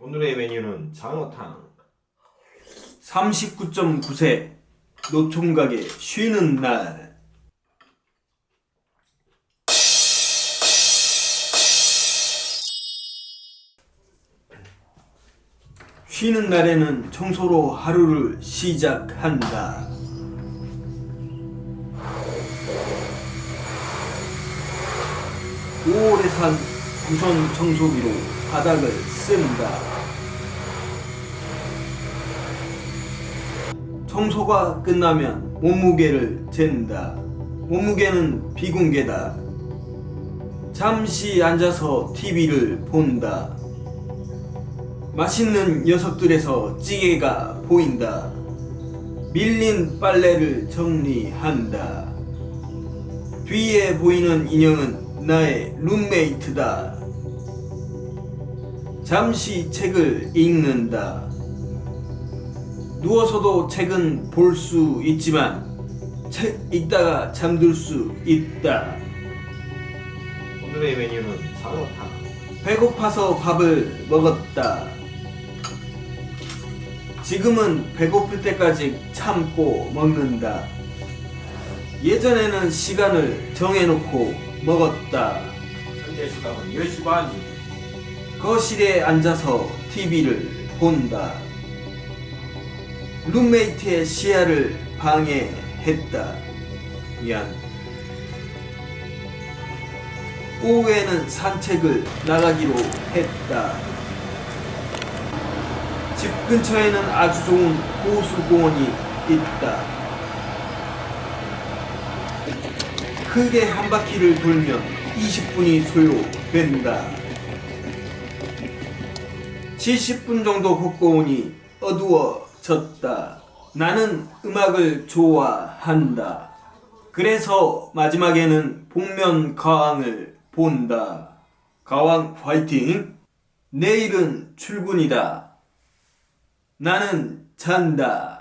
오늘의 메뉴는 장어탕. 39.9세 노총각의 쉬는 날 쉬는 날에는 청소로 하루를 시작한다. 오래 산 구선 청소기로 바닥을 쓴다. 청소가 끝나면 몸무게를 잰다. 몸무게는 비공개다. 잠시 앉아서 TV를 본다. 맛있는 녀석들에서 찌개가 보인다. 밀린 빨래를 정리한다. 뒤에 보이는 인형은 나의 룸메이트다. 잠시 책을 읽는다. 누워서도 책은 볼 수 있지만 책 읽다가 잠들 수 있다. 오늘의 메뉴는 장어탕. 배고파서 밥을 먹었다. 지금은 배고플 때까지 참고 먹는다. 예전에는 시간을 정해놓고 먹었다. 현재 시각은 10시 반입니다. 거실에 앉아서 TV를 본다. 룸메이트의 시야를 방해했다. 미안. 오후에는 산책을 나가기로 했다. 집 근처에는 아주 좋은 호수공원이 있다. 크게 한 바퀴를 돌면 20분이 소요된다. 70분 정도 걷고 오니 어두워졌다. 나는 음악을 좋아한다. 그래서 마지막에는 복면 가왕을 본다. 가왕 화이팅! 내일은 출근이다. 나는 잔다.